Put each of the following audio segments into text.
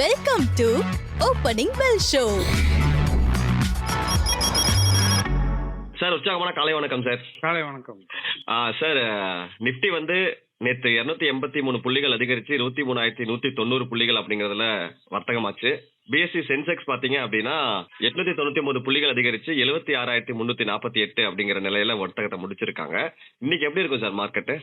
Welcome to opening bell show sir உற்சாகமான காலை வணக்கம் சார் காலை வணக்கம். சார் நிப்டி வந்து நேற்று இருநூத்தி எண்பத்தி மூணு புள்ளிகள் அதிகரிச்சு இருபத்தி மூணாயிரத்தி நூத்தி தொண்ணூறு புள்ளிகள் அப்படிங்கறதுல வர்த்தகமாச்சு. பிஎஸ்சி சென்செக்ஸ் பாத்தீங்க அப்படின்னா எட்நூத்தி தொண்ணூத்தி ஒன்பது புள்ளிகள் அதிகரிச்சு எழுபத்தி ஆறாயிரத்தி முன்னூத்தி நாற்பத்தி எட்டு அப்படிங்கிற நிலையில வர்த்தகத்தை முடிச்சிருக்காங்க. இன்னைக்கு எப்படி இருக்கும் சார் மார்க்கெட்டு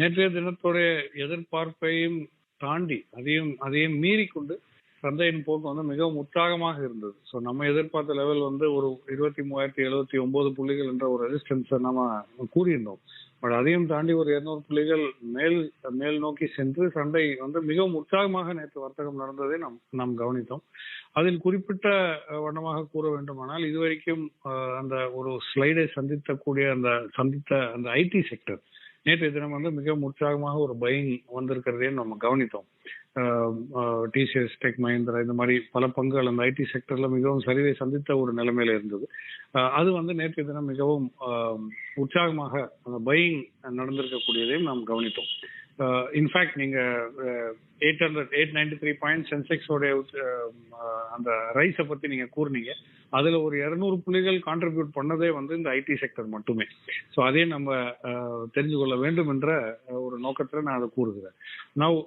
நேற்றைய தினத்தோடைய எதிர்பார்ப்பையும் தாண்டி அதையும் அதையும் மீறி கொண்டு சந்தையின் போக்கு வந்து மிகவும் உற்சாகமாக இருந்தது. ஸோ நம்ம எதிர்பார்த்த லெவல் வந்து ஒரு இருபத்தி மூவாயிரத்தி எழுபத்தி ஒன்பது புள்ளிகள் என்ற ஒரு ரெசிஸ்டன்ஸை நம்ம கூறியிருந்தோம். பட் அதையும் தாண்டி ஒரு இருநூறு புள்ளிகள் மேல் மேல் நோக்கி சென்று சண்டை வந்து மிகவும் உற்சாகமாக நேற்று வர்த்தகம் நடந்ததை நாம் நாம் கவனித்தோம். அதில் குறிப்பிட்ட வண்ணமாக கூற வேண்டுமானால் இதுவரைக்கும் அந்த ஒரு ஸ்லைடை சந்தித்தக்கூடிய அந்த சந்தித்த அந்த ஐடி செக்டர் நேற்றைய தினம் வந்து மிக உற்சாகமாக ஒரு பயிங் வந்திருக்கிறதே நம்ம கவனித்தோம். டிசிஎஸ் டெக் மஹிந்திரா இந்த மாதிரி பல பங்குகள் அந்த ஐடி செக்டர்ல மிகவும் சரிவை சந்தித்த ஒரு நிலைமையில இருந்தது. அது வந்து நேற்றைய தினம் மிகவும் உற்சாகமாக அந்த பயிங் நடந்திருக்கக்கூடியதையும் நாம் கவனித்தோம். Uh, இன்ஃபேக்ட் நீங்க eight hundred eight ninety three point சென்செக்ஸோடைய அந்த ரைஸை பத்தி நீங்க கூறுனீங்க. அதுல ஒரு இருநூறு புள்ளிகள் கான்ட்ரிபியூட் பண்ணதே வந்து இந்த ஐடி செக்டர் மட்டுமே. ஸோ அதே நம்ம uh, அஹ், தெரிஞ்சு கொள்ள வேண்டும் என்ற uh, ஒரு நோக்கத்துல நான் அதை கூறுகிறேன். நவ்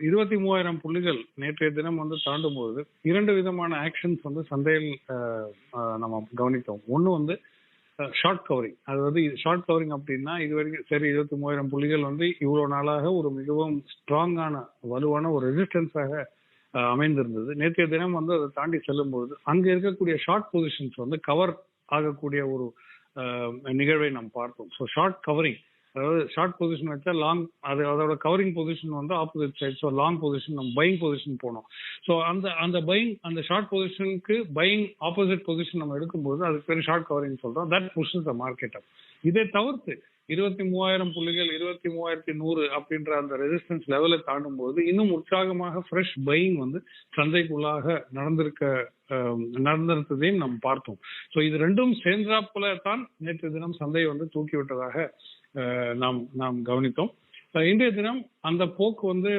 இருபத்தி மூவாயிரம் புள்ளிகள் நேற்றைய தினம் வந்து தாண்டும் போது இரண்டு விதமான ஆக்ஷன்ஸ் வந்து சந்தையில் நம்ம கவனித்தோம். ஒன்று வந்து ஷார்ட் கவரிங் அது வந்து ஷார்ட் கவரிங் அப்படின்னா இது வரைக்கும் சரி இருபத்தி மூவாயிரம் புள்ளிகள் வந்து இவ்வளவு நாளாக ஒரு மிகவும் ஸ்ட்ராங்கான வலுவான ஒரு ரெசிஸ்டன்ஸாக அமைந்திருந்தது. நேற்றைய தினம் வந்து அதை தாண்டி செல்லும்போது அங்க இருக்கக்கூடிய ஷார்ட் பொசிஷன்ஸ் வந்து கவர் ஆகக்கூடிய ஒரு நிகழ்வை நாம் பார்த்தோம். ஸோ ஷார்ட் கவரிங் அதாவது ஷார்ட் பொசிஷன் வச்சா லாங் அது அதோட கவரிங் பொசிஷன் வந்து opposite side so long position நம்ம பையிங் பொசிஷன் போனோம். ஸோ அந்த அந்த பையிங் அந்த ஷார்ட் பொசிஷனுக்கு பையிங் ஆப்போசிட் பொசிஷன் நம்ம எடுக்கும்போது அதுக்கு பேர் ஷார்ட் கவரிங் சொல்றோம். That pushes the market up இதை தவிர்த்து இருபத்தி மூவாயிரம் புள்ளிகள் இருபத்தி மூவாயிரத்தி நூறு அப்படின்ற அந்த ரெசிஸ்டன்ஸ் லெவலை தாண்டும் போது இன்னும் உற்சாகமாக ஃப்ரெஷ் பையிங் வந்து சந்தைக்குள்ளாக நடந்திருக்க நடந்திருந்ததையும் நாம் பார்த்தோம். ஸோ இது ரெண்டும் சேர்ந்தாப்புல தான் நேற்று தினம் சந்தையை வந்து தூக்கி விட்டதாக நாம் நாம் கவனித்தோம். இன்றைய தினம் அந்த போக்கு வந்து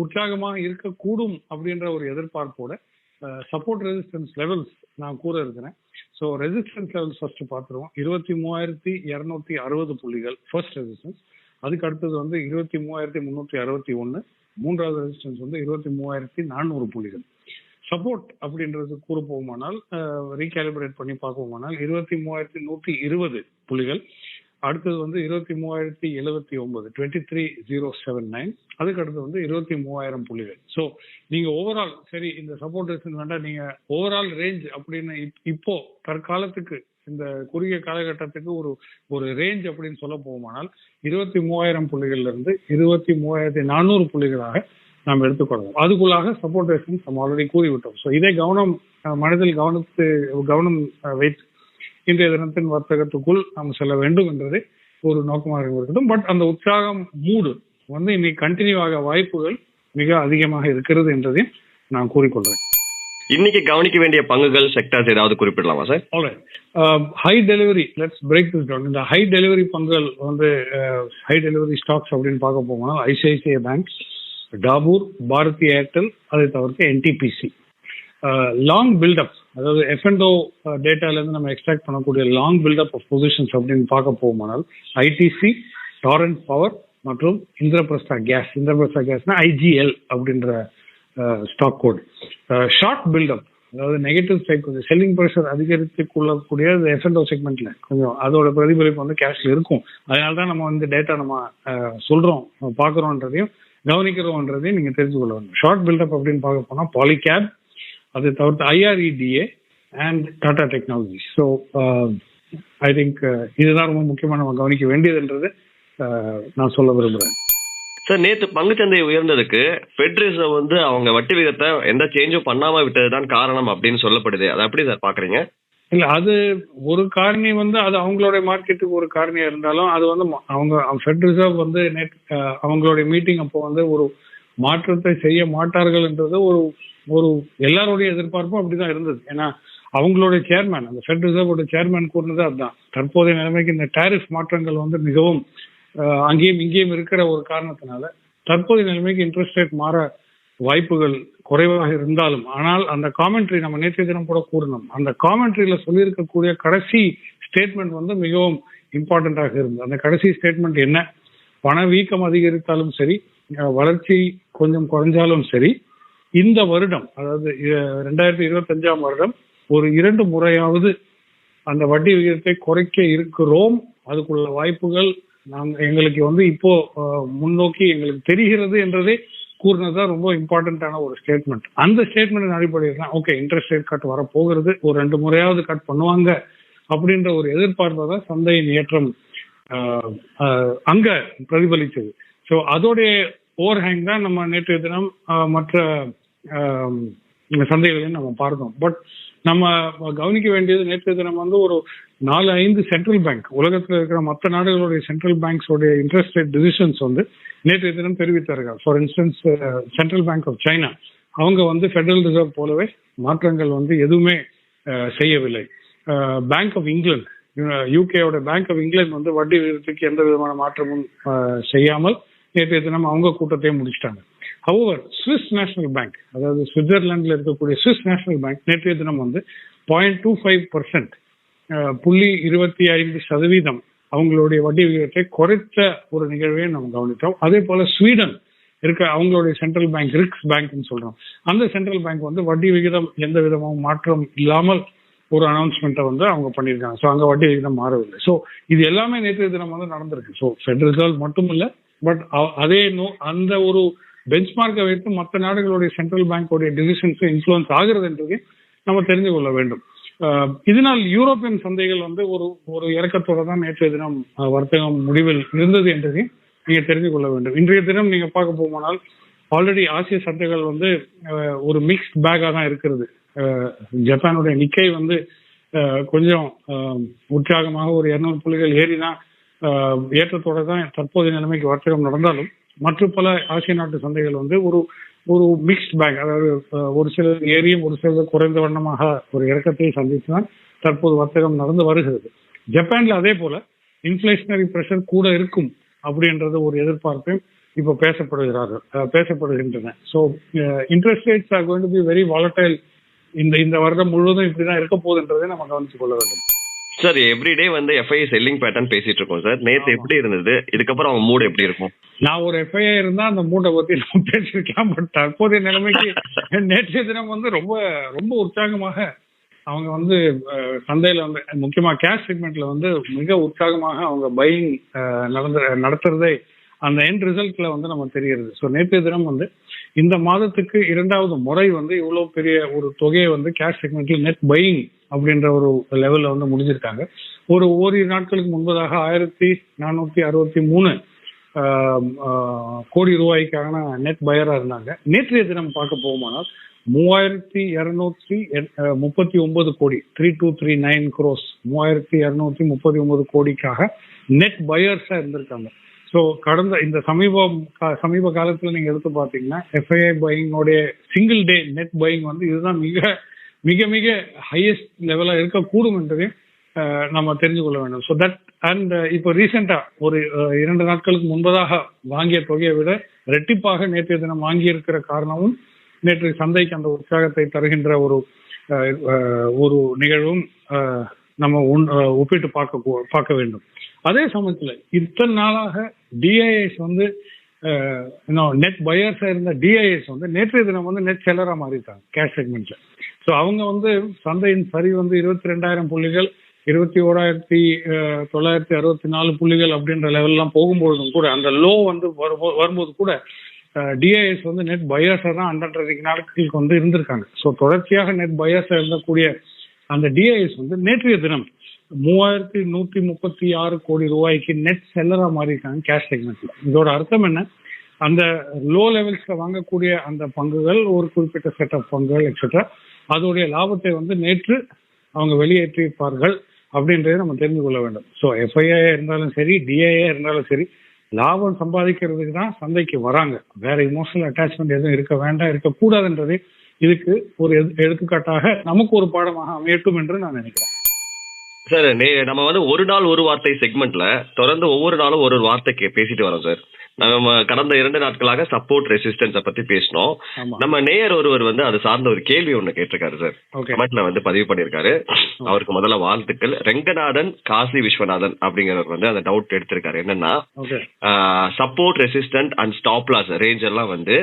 உற்சாகமாக இருக்கக்கூடும் அப்படின்ற ஒரு எதிர்பார்ப்போட சப்போர்ட் ரெசிஸ்டன்ஸ் லெவல்ஸ் நான் கூற இருக்கிறேன். ஸோ ரெசிஸ்டன்ஸ் லெவல்ஸ் ஃபர்ஸ்ட் பார்த்துருவோம். இருபத்தி மூவாயிரத்தி இரநூத்தி அறுபது புள்ளிகள் ஃபர்ஸ்ட் ரெசிஸ்டன்ஸ் அதுக்கு அடுத்தது வந்து இருபத்தி மூவாயிரத்தி முந்நூற்றி அறுபத்தி ஒன்று மூன்றாவது ரெசிஸ்டன்ஸ் வந்து இருபத்தி மூவாயிரத்தி நானூறு புள்ளிகள். சப்போர்ட் அப்படின்றது கூற போகுமானால் ரீகாலிபரேட் பண்ணி பார்ப்போமானால் இருபத்தி மூவாயிரத்தி நூற்றி இருபது புள்ளிகள். அடுத்தது வந்து இருபத்தி மூவாயிரத்தி எழுபத்தி ஒன்பது twenty three zero seven nine அதுக்கு அடுத்து வந்து இருபத்தி மூவாயிரம் புள்ளிகள். ஸோ நீங்க ஓவரால் சரி இந்த சப்போர்ட் ரேஷன் வேண்டாம் நீங்க ஓவரால் ரேஞ்ச் அப்படின்னு இப்- இப்போ தற்காலத்துக்கு இந்த குறுகிய காலகட்டத்துக்கு ஒரு ஒரு ரேஞ்ச் அப்படின்னு சொல்ல போகுமானால் இருபத்தி மூவாயிரம் புள்ளிகள்ல இருந்து இருபத்தி மூவாயிரத்தி நானூறு புள்ளிகளாக நாம் எடுத்துக்கொள்ளலாம் அதுக்குள்ளாக சப்போர்ட் ரேஷன் நம்ம ஆல்ரெடி கூறிவிட்டோம். ஸோ இதை கவனம் மனதில் கவனித்து கவனம் வைத்து இன்றைய தினத்தின் வர்த்தகத்துக்குள் நாம் செல்ல வேண்டும் என்றது ஒரு நோக்கமாக இருக்கட்டும் பட் அந்த உற்சாகம் மூடு வந்து இன்னைக்கு கண்டினியூ ஆக வாய்ப்புகள் மிக அதிகமாக இருக்கிறது என்றதையும் நான் கூறிக்கொள்றேன் இன்னைக்கு கவனிக்க வேண்டிய பங்குகள் செக்டர்ஸ் ஏதாவது குறிப்பிடலாமா sir high delivery let's break this down இந்த ஹை டெலிவரி பங்குகள் வந்து ஹை டெலிவரி ஸ்டாக்ஸ் அப்படின்னு பார்க்க போனோம்னா ICICI bank Dabur Bharti Airtel அதை தவிர்த்து என்டிபிசி லாங் பில்டப் அதாவது எஃப்என்டோ டேட்டாலேருந்து uh, நம்ம எக்ஸ்ட்ராக்ட் பண்ணக்கூடிய லாங் பில்டப் ஆஃப் பொசிஷன்ஸ் அப்படின்னு பார்க்க போகுமானால் ஐடிசி டாரண்ட் பவர் மற்றும் இந்திரபிரஸ்தா கேஸ் இந்திரபிரஸ்தா கேஸ்னா ஐஜிஎல் அப்படின்ற ஸ்டாக் கோட் ஷார்ட் பில்டப் அதாவது நெகட்டிவ் சைட் கொஞ்சம் செல்லிங் ப்ரெஷர் அதிகரித்து கொள்ளக்கூடிய எஃப்என்டோ செக்மெண்ட்ல கொஞ்சம் அதோட பிரதிபலிப்பு வந்து கேஷ்ல இருக்கும். அதனால தான் நம்ம வந்து டேட்டா நம்ம uh, சொல்றோம் பார்க்குறோன்றதையும் கவனிக்கிறோன்றதையும் நீங்க தெரிஞ்சு கொள்ள வேண்டும். ஷார்ட் பில்டப் அப்படின்னு பார்க்க போனா பாலிகேப் அதை தவிர்த்து IREDA and Tata technology so I think இதுதான் ரொம்ப முக்கியமாக நம்ம கவனிக்க வேண்டியதுன்றது அஹ், நான் சொல்ல விரும்புகிறேன் சார் நேத்து பங்குச்சந்தை உயர்ந்ததுக்கு ஃபெட் ரிசர்வ் வந்து அவங்க வட்டி விகிதத்தை எந்த சேஞ்சும் பண்ணாம விட்டதுதான் காரணம் அப்படின்னு சொல்லப்படுது. அதை எப்படி சார் பாக்குறீங்க? இல்ல அது ஒரு காரணி வந்து அது அவங்களுடைய மார்க்கெட்டுக்கு ஒரு காரணியா இருந்தாலும் அது வந்து அவங்க ஃபெட் ரிசர்வ் வந்து நேற்று அஹ், அவங்களுடைய மீட்டிங் அப்போ வந்து ஒரு மாற்றத்தை செய்ய மாட்டார்கள்ன்றது ஒரு ஒரு எல்லாருடைய எதிர்பார்ப்பும் அப்படிதான் இருந்தது. ஏன்னா அவங்களுடைய சேர்மேன் அந்த ஃபெட் ரிசர்வோட சேர்மேன் கூறினது அதுதான். தற்போதைய நிலைமைக்கு இந்த டாரிஃப் மாற்றங்கள் வந்து மிகவும் அங்கேயும் இங்கேயும் இருக்கிற ஒரு காரணத்தினால தற்போதைய நிலைமைக்கு இன்ட்ரெஸ்ட் ரேட் மாற வாய்ப்புகள் குறைவாக இருந்தாலும் ஆனால் அந்த காமெண்ட்ரி நம்ம நேற்றைய தினம் கூட கூறணும் அந்த காமெண்ட்ரியில சொல்லியிருக்கக்கூடிய கடைசி ஸ்டேட்மெண்ட் வந்து மிகவும் இம்பார்ட்டண்டாக இருந்தது. அந்த கடைசி ஸ்டேட்மெண்ட் என்ன? பணவீக்கம் அதிகரித்தாலும் சரி வளர்ச்சி கொஞ்சம் குறைஞ்சாலும் சரி இந்த வருடம் அதாவது ரெண்டாயிரத்தி ரெண்டாயிரத்தி இருபத்தஞ்சாம் வருடம் ஒரு இரண்டு முறையாவது அந்த வட்டி விகிதத்தை குறைக்க இருக்கிறோம். அதுக்குள்ள வாய்ப்புகள் நாங்கள் எங்களுக்கு வந்து இப்போ முன்னோக்கி எங்களுக்கு தெரிகிறது என்றதே கூறினதுதான் ரொம்ப இம்பார்ட்டன்டான ஒரு ஸ்டேட்மெண்ட் அந்த ஸ்டேட்மெண்ட் அடிப்படையில் தான் ஓகே இன்ட்ரெஸ்ட் ரேட் கட் வர போகிறது ஒரு ரெண்டு முறையாவது கட் பண்ணுவாங்க அப்படின்ற ஒரு எதிர்பார்ப்பை தான் சந்தையின் ஏற்றம் அங்க பிரதிபலிச்சது. ஸோ அதோடைய ஓவர் ஹேங் தான் நம்ம நேற்றைய தினம் மற்ற சந்தைகளையும் நம்ம பார்த்தோம். பட் நம்ம கவனிக்க வேண்டியது நேற்று தினம் வந்து ஒரு நாலு ஐந்து சென்ட்ரல் பேங்க் உலகத்தில் இருக்கிற மற்ற நாடுகளுடைய சென்ட்ரல் பேங்க்ஸோடைய இன்ட்ரெஸ்ட் ரேட் டிசிஷன்ஸ் வந்து நேற்று தினம் தெரிவித்தார்கள். For instance central bank of China அவங்க வந்து ஃபெடரல் ரிசர்வ் போலவே மாற்றங்கள் வந்து எதுவுமே செய்யவில்லை. பேங்க் ஆஃப் இங்கிலாந்து யூகேயோட பேங்க் ஆஃப் இங்கிலாந்து வந்து வட்டி விகிதத்துக்கு எந்த விதமான மாற்றமும் செய்யாமல் நேற்றைய தினம் அவங்க கூட்டத்தையும் முடிச்சிட்டாங்க. ஹவர் சுவிஸ் நேஷனல் பேங்க் அதாவது சுவிட்சர்லாந்தில் இருக்கக்கூடிய சுவிஸ் நேஷனல் பேங்க் நேற்றைய தினம் வந்து பாயிண்ட் டூ ஃபைவ் பர்சன்ட் புள்ளி இருபத்தி ஐந்து சதவீதம் அவங்களுடைய வட்டி விகிதத்தை குறைத்த ஒரு நிகழ்வையும் நம்ம கவனித்தோம். அதே போல ஸ்வீடன் இருக்க அவங்களுடைய சென்ட்ரல் பேங்க் ரிக்ஸ் பேங்க்னு சொல்றோம். அந்த சென்ட்ரல் பேங்க் வந்து வட்டி விகிதம் எந்த விதமும் மாற்றம் இல்லாமல் ஒரு அனௌன்ஸ்மெண்ட்டை வந்து அவங்க பண்ணியிருக்காங்க. ஸோ அங்கே வட்டி விகிதம் மாறவில்லை. ஸோ இது எல்லாமே நேற்றைய தினம் வந்து நடந்திருக்கு. ஸோ ஃபெடரல் ரிசர்வ் மட்டும் இல்லை பட் அதே நோ அந்த ஒரு பெஞ்ச்மார்க்கை வைத்து மற்ற நாடுகளுடைய சென்ட்ரல் பேங்கோடைய டிசிஷன்ஸ் இன்ஃப்ளூயன்ஸ் ஆகிறது என்பதை நம்ம தெரிந்து கொள்ள வேண்டும். இதனால் யூரோப்பியன் சந்தைகள் வந்து ஒரு ஒரு இறக்கத்தோட தான் நேற்றைய தினம் வர்த்தகம் முடிவில் இருந்தது என்றதை நீங்க தெரிந்து கொள்ள வேண்டும். இன்றைய தினம் நீங்க பார்க்க போனால் ஆல்ரெடி ஆசிய சந்தைகள் வந்து ஒரு மிக்ஸ்ட் பேக்கா தான் இருக்கிறது. ஜப்பானுடைய நிக்கை வந்து கொஞ்சம் உற்சாகமாக ஒரு இருநூறு புள்ளிகள் ஏறி தான் ஏற்றத்தோட தான் தற்போதைய நிலைமைக்கு வர்த்தகம் நடந்தாலும் மற்ற பல ஆசிய நாட்டு சந்தைகள் வந்து ஒரு ஒரு மிக்ஸ்ட் பேக் அதாவது ஒரு சில ஏரியும் ஒரு சில குறைந்த வண்ணமாக ஒரு இறக்கத்தை சந்தித்துதான் தற்போது வர்த்தகம் நடந்து வருகிறது. ஜப்பான்ல அதே போல இன்ஃபிளேஷனரி பிரஷர் கூட இருக்கும் அப்படின்றது ஒரு எதிர்பார்ப்பையும் இப்போ பேசப்படுகிறார்கள் பேசப்படுகின்றன. So interest rates are going to be very volatile இந்த இந்த வருடம் முழுவதும் இப்படிதான் இருக்க போகுதுன்றதை நம்ம கவனித்துக் கொள்ள வேண்டும். சார் எவ்ரிடே வந்து எஃப்ஐ செல்லிங் பேட்டர்ன் பேசிட்டு இருக்கோம் சார் நேத்து எப்படி இருந்தது? இதுக்கப்புறம் அவங்க மூடு எப்படி இருக்கும்? நான் ஒரு எஃப்ஐஆ இருந்தா அந்த மூட்டை பத்தி நான் பேசியிருக்கேன் பட் தற்போதைய நிலைமைக்கு நேற்றைய தினம் வந்து ரொம்ப ரொம்ப உற்சாகமாக அவங்க வந்து சந்தையில வந்து முக்கியமா கேஷ் செக்மெண்ட்ல வந்து மிக உற்சாகமாக அவங்க பையிங் நடந்த நடத்துறதே அந்த எண்ட் ரிசல்ட்ல வந்து நம்ம தெரிகிறது. ஸோ நேற்றைய தினம் வந்து இந்த மாதத்துக்கு இரண்டாவது முறை வந்து இவ்வளவு பெரிய ஒரு தொகையை வந்து கேஷ் செக்மெண்ட்ல நெட் பையிங் அப்படின்ற ஒரு லெவல்ல வந்து முடிஞ்சிருக்காங்க. ஒரு ஓரிரு நாட்களுக்கு முன்பதாக ஆயிரத்தி நானூத்தி அறுபத்தி மூணு ஆஹ் ஆஹ் கோடி ரூபாய்க்கான நெட் பயரா இருந்தாங்க. நேற்றைய தினம் பார்க்க போகுமானால் மூவாயிரத்தி இருநூத்தி முப்பத்தி ஒன்பது கோடி three two three nine crores மூவாயிரத்தி இருநூத்தி முப்பத்தி ஒன்பது கோடிக்காக நெட் பயர்ஸா இருந்திருக்காங்க. ஸோ கடந்த இந்த சமீபம் சமீப காலத்துல நீங்க எடுத்து பார்த்தீங்கன்னா எஃப்ஐஐ பையிங்கோடைய சிங்கிள் டே நெட் பையிங் வந்து இதுதான் மிக மிக மிக ஹையஸ்ட் லெவலா இருக்கக்கூடும் என்றதையும் நம்ம தெரிஞ்சு கொள்ள வேண்டும். ஸோ தட் அண்ட் இப்போ ரீசெண்டா ஒரு இரண்டு நாட்களுக்கு முன்பதாக வாங்கிய தொகையை விட ரெட்டிப்பாக நேற்றைய தினம் வாங்கியிருக்கிற காரணமும் நேற்று சந்தைக்கு அந்த உற்சாகத்தை தருகின்ற ஒரு ஒரு நிகழ்வும் நம்ம ஒப்பிட்டு பார்க்க பார்க்க வேண்டும். அதே சமயத்துல இத்தனை நாளாக டிஐஎஸ் வந்து நெட் பயர்ஸா இருந்த டிஐஎஸ் வந்து நேற்றைய தினம் வந்து நெட் செல்லரா மாறிட்டாங்க கேஷ் செக்மெண்ட்ல ஸோ அவங்க வந்து சந்தையின் சரி வந்து இருபத்தி ரெண்டாயிரம் புள்ளிகள் இருபத்தி ஓராயிரத்தி தொள்ளாயிரத்தி அறுபத்தி நாலு புள்ளிகள் அப்படின்ற லெவல்லாம் போகும்பொழுதும் கூட அந்த லோ வந்து வரும்போது கூட டிஐஎஸ் வந்து நெட் பையர்ஸா தான் அன்றன்றைக்கு நாட்களுக்கு வந்து இருந்திருக்காங்க. ஸோ தொடர்ச்சியாக நெட் பையர்ஸா இருந்தக்கூடிய அந்த டிஐஎஸ் வந்து நேற்றைய தினம் மூவாயிரத்தி நூத்தி முப்பத்தி ஆறு கோடி ரூபாய்க்கு நெட் செல்லரா மாறியிருக்காங்க கேஷ் செக்மெண்ட்ல இதோட அர்த்தம் என்ன? அந்த லோ லெவல்ஸ்ல வாங்கக்கூடிய அந்த பங்குகள் ஒரு குறிப்பிட்ட செட் ஆஃப் பங்குகள் எக்ஸெட்ரா அதோடைய லாபத்தை வந்து நேற்று அவங்க வெளியேற்றியிருப்பார்கள் அப்படின்றதை நம்ம தெரிந்து கொள்ள வேண்டும். ஸோ எஃப்ஐஏ இருந்தாலும் சரி டிஐஏ இருந்தாலும் சரி லாபம் சம்பாதிக்கிறதுக்கு தான் சந்தைக்கு வராங்க. வேற இமோஷனல் அட்டாச்மெண்ட் எதுவும் இருக்க வேண்டாம் இருக்கக்கூடாதுன்றது இதுக்கு ஒரு எது- எடுத்துக்காட்டாக நமக்கு ஒரு பாடமாக அமையட்டும் என்று நான் நினைக்கிறேன். சார் நே- நம்ம வந்து ஒரு நாள் ஒரு வார்த்தை செக்மெண்ட்ல தொடர்ந்து ஒவ்வொரு நாளும் ஒரு ஒரு வார்த்தை பேசிட்டு வரோம் சார் நம்ம கடந்த இரண்டு நாட்களாக சப்போர்ட் ரெசிஸ்டன்ஸ பத்தி பேசினோம். நம்ம நேயர் ஒருவர் வந்து அது சார்ந்த ஒரு கேள்வி ஒண்ணு கேட்டிருக்காரு சார். கமெண்ட்ல வந்து பதிவு பண்ணிருக்காரு அவருக்கு முதல்ல வாழ்த்துக்கள். ரெங்கநாதன் காசி விஸ்வநாதன் அப்படிங்கிறவர் வந்து அந்த டவுட் எடுத்திருக்காரு. என்னன்னா support resistant and stop loss range எல்லாம் வந்து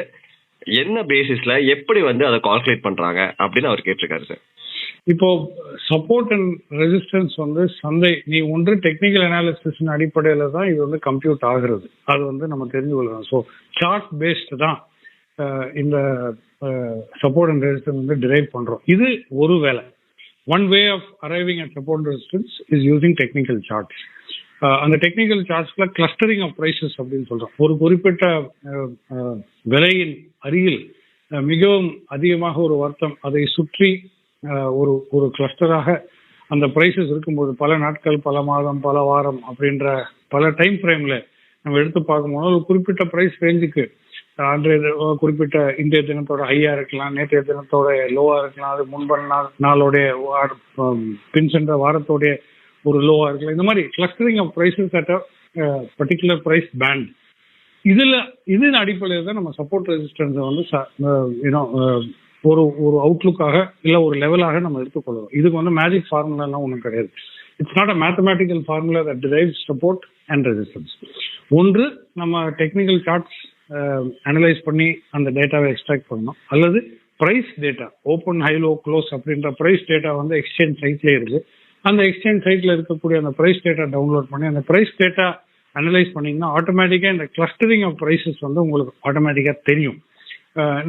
என்ன பேசிஸ்ல எப்படி வந்து அதை கால்குலேட் பண்றாங்க அப்படின்னு அவர் கேட்டிருக்காரு சார். இப்போ சப்போர்ட் அண்ட் ரெசிஸ்டன்ஸ் வந்து சந்தை நீ ஒன்று டெக்னிக்கல் அனாலிசிஸின் அடிப்படையில தான் இது வந்து கம்ப்யூட் ஆகுறது. அது வந்து நம்ம தெரிஞ்சு கொள்ளலாம் ஸோ சார்ட் பேஸ்டு தான் இந்த சப்போர்ட் அண்ட் ரெசிஸ்டன்ஸ் வந்து டிரைவ் பண்றோம். இது ஒரு வேலை one way of arriving at support resistance is using technical charts அந்த டெக்னிக்கல் சார்ட்ஸ்ல கிளஸ்டரிங் ஆஃப் ப்ரைசஸ் அப்படின்னு சொல்றோம். ஒரு குறிப்பிட்ட விலையின் அருகில் மிகவும் அதிகமாக ஒரு வர்த்தம் அதை சுற்றி ஒரு ஒரு கிளஸ்டராக அந்த ப்ரைஸஸ் இருக்கும்போது பல நாட்கள் பல மாதம் பல வாரம் அப்படின்ற பல டைம் ஃப்ரேம்ல நம்ம எடுத்து பார்க்கும்போது ஒரு குறிப்பிட்ட ப்ரைஸ் ரேஞ்சுக்கு அன்றைய குறிப்பிட்ட இன்றைய தினத்தோட ஹையா இருக்கலாம் நேற்றைய தினத்தோட லோவா இருக்கலாம் அது முன்பன நாள் நாளோடைய பின் சென்ற வாரத்தோடைய ஒரு லோவா இருக்கலாம். இந்த மாதிரி clustering of prices at particular price band இதுல இதன் அடிப்படையில் தான் நம்ம சப்போர்ட் ரெசிஸ்டன்ஸை வந்து ஒரு ஒரு அவுட்லுக்காக இல்ல ஒரு லெவலாக நம்ம எடுத்துக்கொள்வோம் இதுக்கு வந்து மேஜிக் ஃபார்முலா எல்லாம் ஒன்றும் கிடையாது. It's not a mathematical formula that drive support and resistance ஒன்று நம்ம டெக்னிக்கல் சார்ட்ஸ் அனலைஸ் பண்ணி அந்த டேட்டாவை எக்ஸ்ட்ராக்ட் பண்ணணும். அல்லது price data open high low close அப்படின்ற பிரைஸ் டேட்டா வந்து எக்ஸ்சேஞ்ச் சைட்லேயே இருக்கு. அந்த எக்ஸ்சேஞ்ச் சைட்ல இருக்கக்கூடிய அந்த பிரைஸ் டேட்டா டவுன்லோட் பண்ணி அந்த பிரைஸ் டேட்டா அனலைஸ் பண்ணீங்கன்னா ஆட்டோமேட்டிக்காக இந்த கிளஸ்டரிங் ஆஃப் பிரைசஸ் வந்து உங்களுக்கு ஆட்டோமேட்டிக்காக தெரியும்.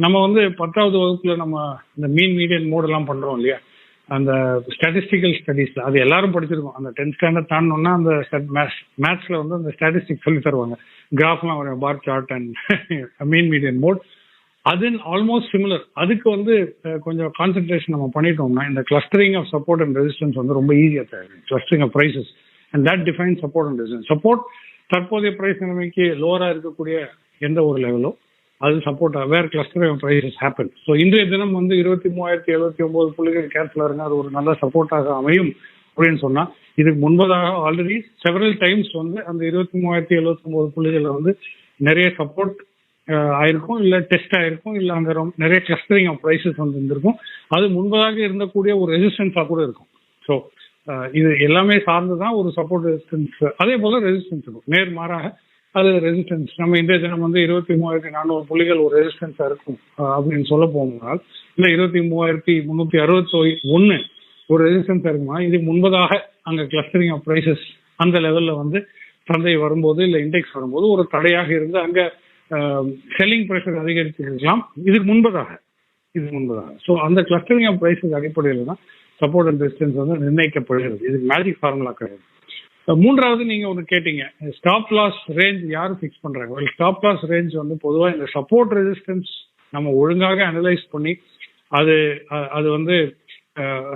நம்ம வந்து பத்தாவது வகுப்புல நம்ம இந்த மீன் மீடியன் மோட் எல்லாம் பண்றோம் இல்லையா? அந்த ஸ்டாட்டிஸ்டிக்கல் ஸ்டடீஸ்ல அது எல்லாரும் படிச்சிருக்கோம். அந்த டென்த் ஸ்டாண்டர்ட் தாண்டோம்னா அந்த மேத்ஸ்ல வந்து அந்த ஸ்டாட்டிஸ்டிக் சொல்லி தருவாங்க. கிராஃப்லாம் வரும் bar chart and mean median mode அது ஆல்மோஸ்ட் சிமிலர் அதுக்கு வந்து கொஞ்சம் கான்சென்ட்ரேஷன் நம்ம பண்ணிட்டோம்னா இந்த clustering of support and resistance வந்து ரொம்ப ஈஸியாக தேவை clustering of prices and that define support and resistance support தற்போதைய பிரைஸ் நிலைமைக்கு லோவராக இருக்கக்கூடிய எந்த ஒரு லெவலோ அது சப்போர்ட் வேற கிளஸ்டரிங் பிரைசஸ் ஹேப்பன் ஸோ இன்றைய தினம் வந்து இருபத்தி மூவாயிரத்தி எழுபத்தி ஒன்பது புள்ளிகள் கேர்ஃபுல்லாக இருங்க அது ஒரு நல்ல சப்போர்ட்டாக அமையும் அப்படின்னு சொன்னால் இதுக்கு முன்பதாக ஆல்ரெடி செவரல் டைம்ஸ் வந்து அந்த இருபத்தி மூவாயிரத்தி எழுபத்தி ஒன்பது புள்ளிகளை வந்து நிறைய சப்போர்ட் ஆயிருக்கும் இல்லை டெஸ்ட் ஆயிருக்கும் இல்லை அங்கே ரொம்ப நிறைய கிளஸ்டரிங் ஆஃப் ப்ரைசஸ் வந்து இருந்திருக்கும். அது முன்பதாக இருந்தக்கூடிய ஒரு ரெசிஸ்டன்ஸாக கூட இருக்கும். ஸோ இது எல்லாமே சார்ந்து தான் ஒரு சப்போர்ட் ரெசிஸ்டன்ஸ் அதே போல ரெசிஸ்டன்ஸ் இருக்கும். நேர் மாறாக அது ரெசிஸ்டன்ஸ் நம்ம இன்றைய தினம் வந்து இருபத்தி மூவாயிரத்தி நானூறு புள்ளிகள் ஒரு ரெசிஸ்டன்ஸா இருக்கும் அப்படின்னு சொல்ல போனால் இல்ல இருபத்தி மூவாயிரத்தி முன்னூத்தி அறுபத்தி ஒன்னு ஒரு ரெசிஸ்டன்ஸ் இருக்குமா? இது முன்பதாக அங்க கிளஸ்டரிங் ஆஃப் பிரைசஸ் அந்த லெவல்ல வந்து சந்தை வரும்போது இல்ல இண்டெக்ஸ் வரும்போது ஒரு தடையாக இருந்து அங்க செல்லிங் ப்ரெஷர் அதிகரிச்சிருக்கலாம் இதுக்கு முன்பதாக. இது முன்பதாக. ஸோ அந்த கிளஸ்டரிங் ஆஃப் பிரைசஸ் அடிப்படையில் தான் சப்போர்ட் அண்ட் ரெசிஸ்டன்ஸ் வந்து நிர்ணயிக்கப்படுகிறது. இது மேஜிக் ஃபார்முலா கிடையாது. மூன்றாவது நீங்க ஒன்று கேட்டீங்க. ஸ்டாப் லாஸ் ரேஞ்ச் யாரும் ஃபிக்ஸ் பண்றாங்க? ஸ்டாப் லாஸ் ரேஞ்ச் வந்து பொதுவாக இந்த சப்போர்ட் ரெசிஸ்டன்ஸ் நம்ம ஒழுங்காக அனலைஸ் பண்ணி அது அது வந்து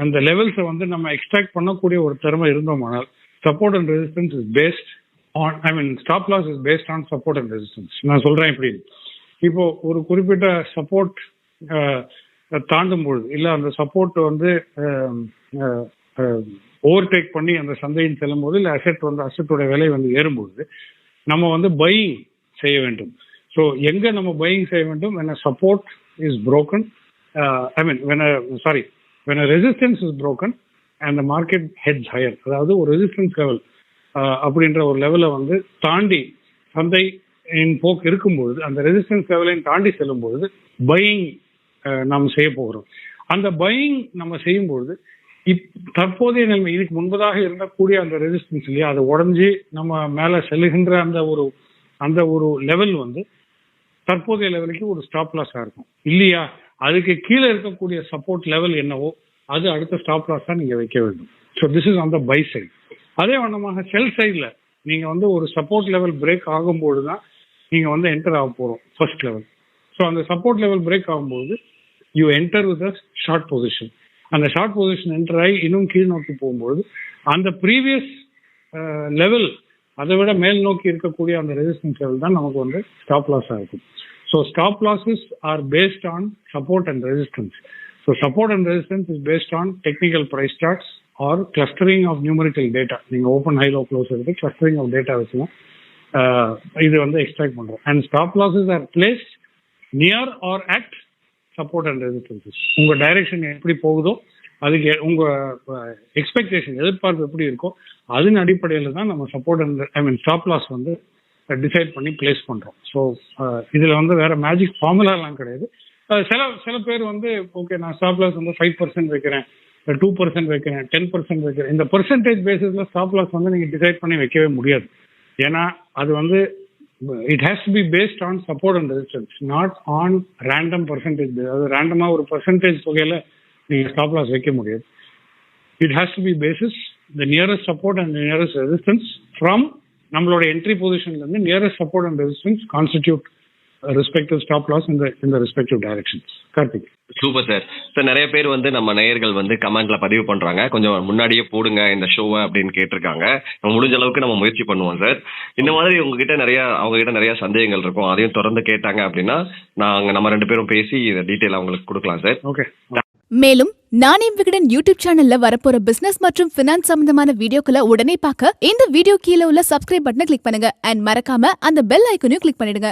அந்த லெவல்ஸை வந்து நம்ம எக்ஸ்ட்ராக்ட் பண்ணக்கூடிய ஒரு திறமை இருந்தோமானால் support and resistance is based on I mean stop loss is based on support and resistance நான் சொல்றேன் எப்படி இப்போ ஒரு குறிப்பிட்ட சப்போர்ட் தாண்டும் பொழுது இல்ல அந்த சப்போர்ட் வந்து ஓவர்டேக் பண்ணி அந்த சந்தையின் செல்லும்போது இல்லை அசெட் வந்து அசெட்டோட விலை வந்து ஏறும்பொழுது நம்ம வந்து பையிங் செய்ய வேண்டும். ஸோ எங்க நம்ம பையிங் செய்ய வேண்டும்? When support is broken I mean when sorry when resistance is broken and market heads higher அதாவது ஒரு ரெசிஸ்டன்ஸ் லெவல் uh, அப்படின்ற ஒரு லெவலை வந்து தாண்டி சந்தை இன் போக்கு இருக்கும்பொழுது அந்த ரெசிஸ்டன்ஸ் லெவலையும் தாண்டி செல்லும் பொழுது பையிங் uh, நாம் செய்ய போகிறோம். அந்த பையிங் நம்ம செய்யும் பொழுது தற்போதைய நிலைமை இதுக்கு முன்பதாக இருந்தக்கூடிய அந்த ரெசிஸ்டன்ஸ் இல்லையா அது உடஞ்சி நம்ம மேல செல்லுகின்ற அந்த ஒரு அந்த ஒரு லெவல் வந்து தற்போதைய லெவலுக்கு ஒரு ஸ்டாப் லாஸா இருக்கும். இல்லையா? அதுக்கு கீழே இருக்கக்கூடிய சப்போர்ட் லெவல் என்னவோ அது அடுத்த ஸ்டாப் லாஸா நீங்க வைக்க வேண்டும். So this is on the buy side அதே வண்ணமாக செல் சைட்ல நீங்க வந்து ஒரு சப்போர்ட் லெவல் பிரேக் ஆகும்போது தான் நீங்க வந்து என்டர் ஆக போறோம் ஃபர்ஸ்ட் லெவல் ஸோ அந்த சப்போர்ட் லெவல் பிரேக் ஆகும்போது you enter with short position அந்த ஷார்ட் பொசிஷன் என்டர் ஆகி இன்னும் கீழ் நோக்கி போகும்போது அந்த ப்ரீவியஸ் லெவல் அதை விட மேல் நோக்கி இருக்கக்கூடிய அந்த ரெசிஸ்டன்ஸ் லெவல் தான் நமக்கு வந்து ஸ்டாப் லாஸ் ஆகும் so stop losses are based on support and resistance so support and resistance is based on technical price charts or clustering of numerical data நீங்க ஓப்பன் ஹைலோ க்ளோஸ் எடுத்து clustering of data வச்சுலாம் இது வந்து extract பண்றோம். And stop losses are place near or at support and resistances உங்க direction எப்படி போகுதோ அதுக்கு உங்க எக்ஸ்பெக்டேஷன் எதிர்பார்ப்பு எப்படி இருக்கோ அதன் அடிப்படையில் தான் நம்ம support and I mean stop loss வந்து டிசைட் பண்ணி பிளேஸ் பண்றோம். ஸோ இதுல வந்து வேற மேஜிக் ஃபார்முலாலாம் கிடையாது. சில சில பேர் வந்து ஓகே நான் ஸ்டாப் லாஸ் வந்து ஃபைவ் பர்சன்ட் வைக்கிறேன் டூ பர்சன்ட் வைக்கிறேன் டென் பர்சன்ட் வைக்கிறேன். இந்த பர்சன்டேஜ் பேசிஸ்ல ஸ்டாப் லாஸ் வந்து நீங்க டிசைட் பண்ணி வைக்கவே முடியாது. ஏன்னா அது வந்து it has to be based on support and resistance not on random percentage அதாவது ரேண்டமா ஒரு பர்சன்டேஜ் தொகையில நீங்க ஸ்டாப் லாஸ் வைக்க முடியாது. It has to be basis the nearest support and nearest resistance from நம்மளோட என்ட்ரி பொசிஷன்ல இருந்து nearest support and resistance constitute respective stop loss இந்த இந்த respective directions Karthik super sir sir நிறைய பேர் வந்து நம்ம நேயர்கள் வந்து கமெண்ட்ல பதிவு பண்றாங்க. கொஞ்சம் முன்னாடியே போடுங்க இந்த ஷோவை அப்படின்னு கேட்டிருக்காங்க. நம்ம முடிஞ்ச அளவுக்கு நம்ம முயற்சி பண்ணுவோம் சார் இந்த மாதிரி உங்ககிட்ட நிறைய அவங்க கிட்ட நிறைய சந்தேகங்கள் இருக்கும். அதையும் தொடர்ந்து கேட்டாங்க அப்படின்னா நாங்க நம்ம ரெண்டு பேரும் பேசி இதை டீட்டெயில் அவங்களுக்கு கொடுக்கலாம் சார் ஓகே மேலும் நானே விகடன் யூடியூப் சேனல்ல வரப்போற பிசினஸ் மற்றும் பினான்ஸ் சம்பந்தமான வீடியோக்களை உடனே பார்க்க இந்த வீடியோ கீழே உள்ள சப்ஸ்கிரைப் பட்டனை கிளிக் பண்ணுங்க. அண்ட் மறக்காம அந்த பெல் ஐக்கனையும் கிளிக் பண்ணிடுங்க.